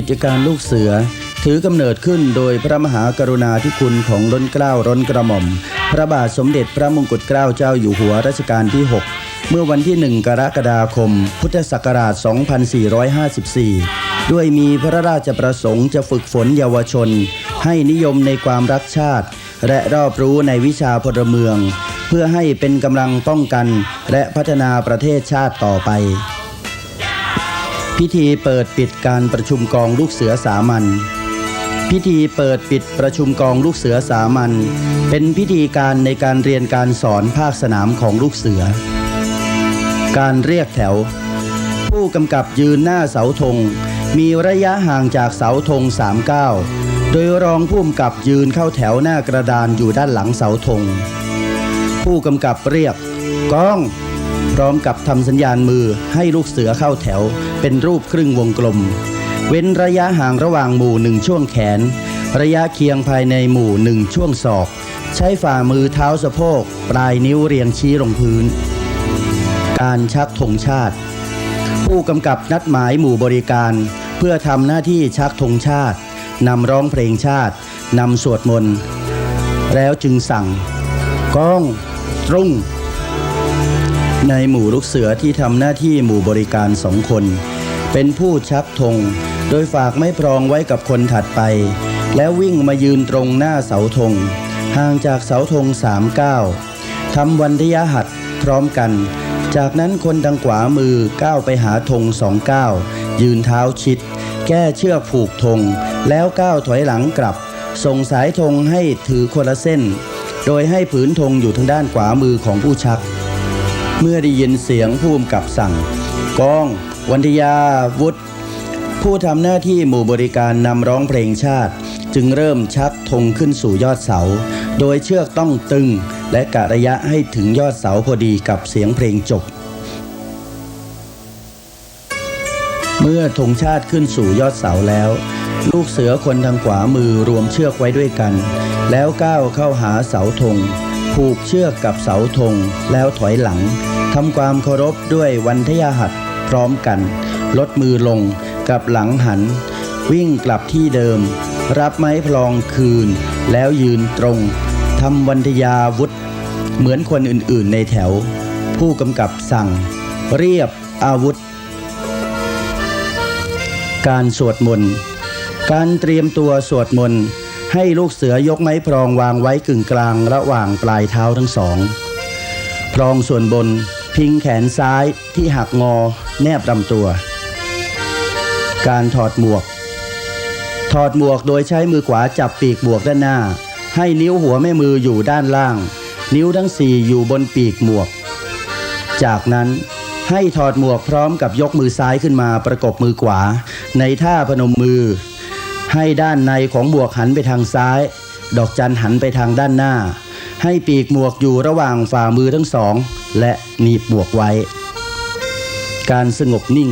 กิจการลูกเสือ ถือกำเนิดขึ้นโดยพระมหากรุณาธิคุณของล้นเกล้าร้นกระหม่อม พระบาทสมเด็จพระมงกุฎเกล้าเจ้าอยู่หัวรัชกาลที่ 6 เมื่อวันที่ 1 กรกฎาคม พุทธศักราช 2454 ด้วยมีพระราชประสงค์จะฝึกฝนเยาวชน ให้นิยมในความรักชาติ และรอบรู้ในวิชาพลเมือง เพื่อให้เป็นกำลังป้องกัน และพัฒนาประเทศชาติต่อไป พิธีเปิดปิดการประชุมกองลูกเสือสามัญพิธีเปิดปิดประชุมกองลูกเสือสามัญเป็นพิธีการในการเรียนการสอนภาคสนามของลูกเสือ การเรียกแถว ผู้กำกับยืนหน้าเสาธง มีระยะห่างจากเสาธง3ก้าวโดยรองผู้กำกับยืนเข้าแถวหน้ากระดานอยู่ด้านหลังเสาธง ผู้กำกับเรียกกอง พร้อมกับทำสัญญาณมือให้ลูกเสือเข้าแถว เป็นรูปครึ่งวงกลม เว้นระยะห่างระหว่างหมู่หนึ่งช่วงแขน ระยะเคียงภายในหมู่หนึ่งช่วงศอก ใช้ฝ่ามือเท้าสะโพก ปลายนิ้วเรียงชี้ลงพื้น การชักธงชาติ ผู้กำกับนัดหมายหมู่บริการ เพื่อทำหน้าที่ชักธงชาตินำร้องเพลงชาตินำสวดมนต์แล้วจึงสั่งก้องตรง ในหมู่ลูกเสือที่ทำหน้าที่หมู่บริการสองคน เป็นผู้ชักธงโดยฝากไม้พรองไว้กับคนถัดไป แล้ววิ่งมายืนตรงหน้าเสาธงห่างจากเสาธงสามก้าวทำวันทยหัดพร้อมกัน จากนั้นคนทางขวามือก้าวไปหาธงสองก้าวยืนเท้าชิด แก้เชือกผูกธงแล้วก้าวถอยหลังกลับ ส่งสายธงให้ถือคนละเส้น โดยให้ผืนธงอยู่ทางด้านขวามือของผู้ชัก เมื่อได้ยินเสียงผู้กำกับสั่ง กอง วันทยาวุฒิผู้ทำหน้าที่หมู่บริการนำร้องเพลงชาติ จึงเริ่มชักธงขึ้นสู่ยอดเสา โดยเชือกต้องตึงและกะระยะให้ถึงยอดเสาพอดีกับเสียงเพลงจบ เมื่อธงชาติขึ้นสู่ยอดเสาแล้ว ลูกเสือคนทางขวามือรวมเชือกไว้ด้วยกัน แล้วก้าวเข้าหาเสาธง ผูกเชือกกับเสาธงแล้วถอยหลังทำความเคารพด้วยวันทยาหัดพร้อมกัน ลดมือลงกับหลังหัน วิ่งกลับที่เดิม รับไม้พลองคืน แล้วยืนตรงทำวันทยาวุธ เหมือนคนอื่นๆในแถว ผู้กำกับสั่ง เรียบอาวุธ การสวดมนต์การเตรียมตัวสวดมนต์ ให้ลูกเสือยกไม้พรองวางไว้กึ่งกลางระหว่างปลายเท้าทั้งสอง พรองส่วนบนพิงแขนซ้ายที่หักงอแนบลำตัว การถอดหมวก ถอดหมวกโดยใช้มือขวาจับปีกหมวกด้านหน้า ให้นิ้วหัวแม่มืออยู่ด้านล่าง นิ้วทั้งสี่อยู่บนปีกหมวก จากนั้นให้ถอดหมวกพร้อมกับยกมือซ้ายขึ้นมาประกบมือขวา ในท่าพนมมือ ให้ด้านในของหมวกหันไปทางซ้าย ดอกจันหันไปทางด้านหน้า ให้ปีกหมวกอยู่ระหว่างฝ่ามือทั้งสอง และหนีบหมวกไว้ การสงบนิ่ง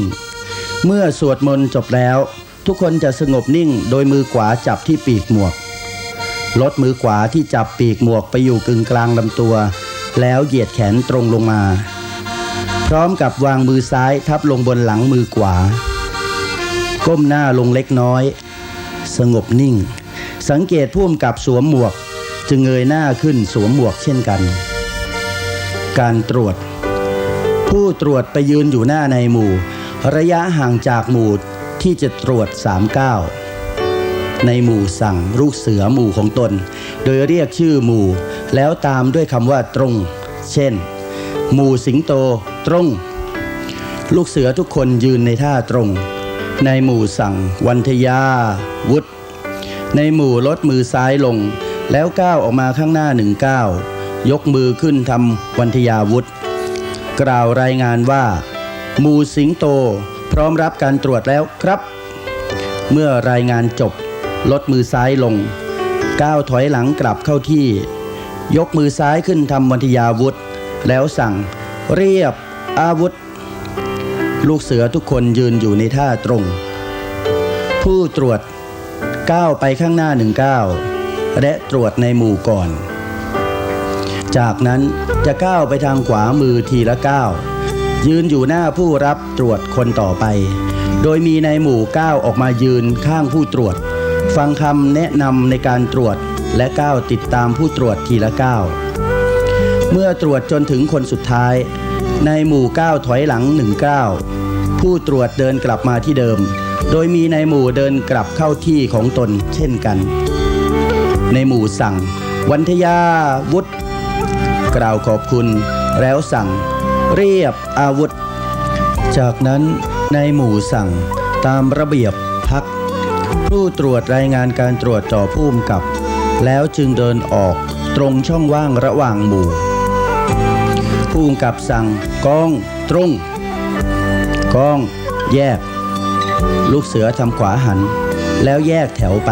เมื่อสวดมนต์จบแล้ว ทุกคนจะสงบนิ่งโดยมือขวาจับที่ปีกหมวก ลดมือขวาที่จับปีกหมวกไปอยู่กึ่งกลางลำตัว แล้วเหยียดแขนตรงลงมา พร้อมกับวางมือซ้ายทับลงบนหลังมือขวา ก้มหน้าลงเล็กน้อย สงบนิ่ง สังเกตพุ่มกับสวมหมวก จึงเงยหน้าขึ้นสวมหมวกเช่นกัน การตรวจ ผู้ตรวจไปยืนอยู่หน้าในหมู่ ระยะห่างจากหมู่ที่จะตรวจสามก้าในหมู่สั่งลูกเสือหมู่ของตน โดยเรียกชื่อหมู่ แล้วตามด้วยคำว่าตรง เช่น หมู่สิงโตตรง ลูกเสือทุกคนยืนในท่าตรง ในหมู่สั่งวันทยา วุฒในหมู่ลดมือซ้ายลง แล้วก้าวออกมาข้างหน้าหนึ่งก้าวยกมือขึ้นทำวันทยาวุฒกล่าวรายงานว่า หมู่สิงโตพร้อมรับการตรวจแล้วครับ เมื่อรายงานจบ ลดมือซ้ายลงก้าวถอยหลังกลับเข้าที่ ยกมือซ้ายขึ้นทำวันทยาวุธแล้วสั่ง เรียบอาวุธ ลูกเสือทุกคนยืนอยู่ในท่าตรง ผู้ตรวจก้าวไปข้างหน้าหนึ่งก้าวและตรวจในหมู่ก่อน จากนั้นจะก้าวไปทางขวามือทีละก้าวยืนอยู่หน้าผู้รับตรวจคนต่อไป โดยมีในหมู่ก้าวออกมายืนข้างผู้ตรวจ ฟังคำแนะนำในการตรวจและก้าวติดตามผู้ตรวจทีละก้าวเมื่อตรวจจนถึงคนสุดท้าย ในหมู่ก้าวถอยหลังหนึ่งก้าวผู้ตรวจเดินกลับมาที่เดิม โดยมีในหมู่เดินกลับเข้าที่ของตนเช่นกัน ในหมู่สั่ง วันทยาวุธกล่าวขอบคุณ แล้วสั่ง เรียบอาวุธ จากนั้นในหมู่สั่งตามระเบียบพัก ผู้ตรวจรายงานการตรวจต่อผู้กำกับ แล้วจึงเดินออกตรงช่องว่างระหว่างหมู่ ผู้กำกับสั่งกองตรงกองแยก ลูกเสือทำขวาหัน แล้วแยกแถวไป